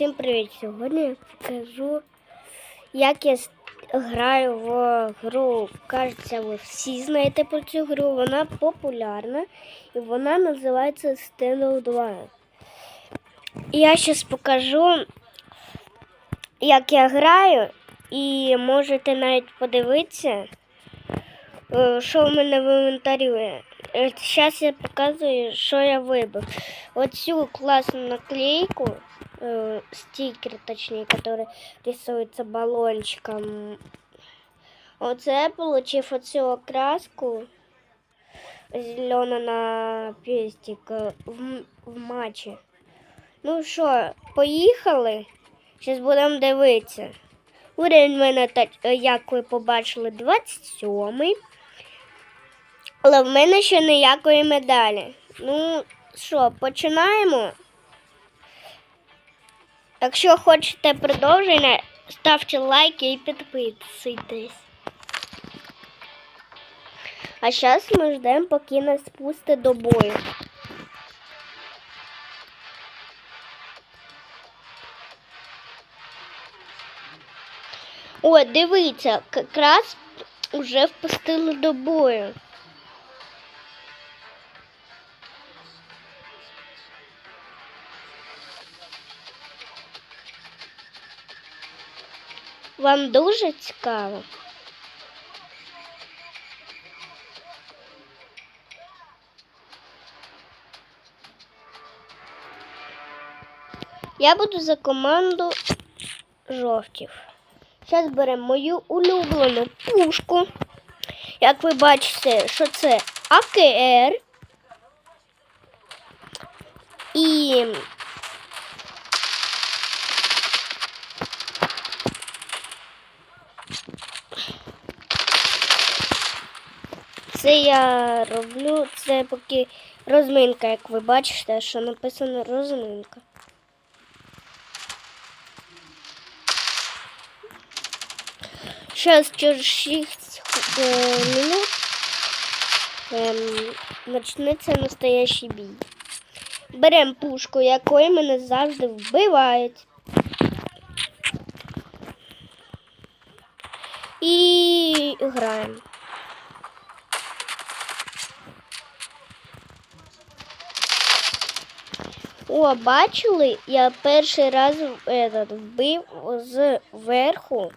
Всім привіт! Сьогодні я покажу, як я граю в гру. Кажеться, ви всі знаєте про цю гру. Вона популярна і вона називається Steno 2. І я зараз покажу, як я граю, і можете навіть подивитися, е, що в мене в інвентарі. Зараз я показую, що я вибив. Оцю классную наклейку, э, стикер, точнее, который рисуется баллончиком. Оце я получив оцю окраску зелена на пестик е, в, в матчі. Ну що, поїхали? Зараз будемо дивитися. Уровень в мене, е, як ви побачили, 27-й. але в мене ще ніякої медалі. Ну, що, починаємо? Якщо хочете продовження, ставте лайки і підписуйтесь. А зараз ми ждемо, поки нас спустить до бою. О, дивіться, якраз вже впустили до бою. Вам дуже цікаво? Я буду за команду жовтів. Зараз беремо мою улюблену пушку. Як ви бачите, що це АКР. І Це я роблю, це поки розминка, як ви бачите, що написано розминка. Зараз через 6 е, минут ем, почнеться настоящий бій. Беремо пушку, якої мене завжди вбивають. І граємо. О, бачили, я перший раз этот, вбив з верху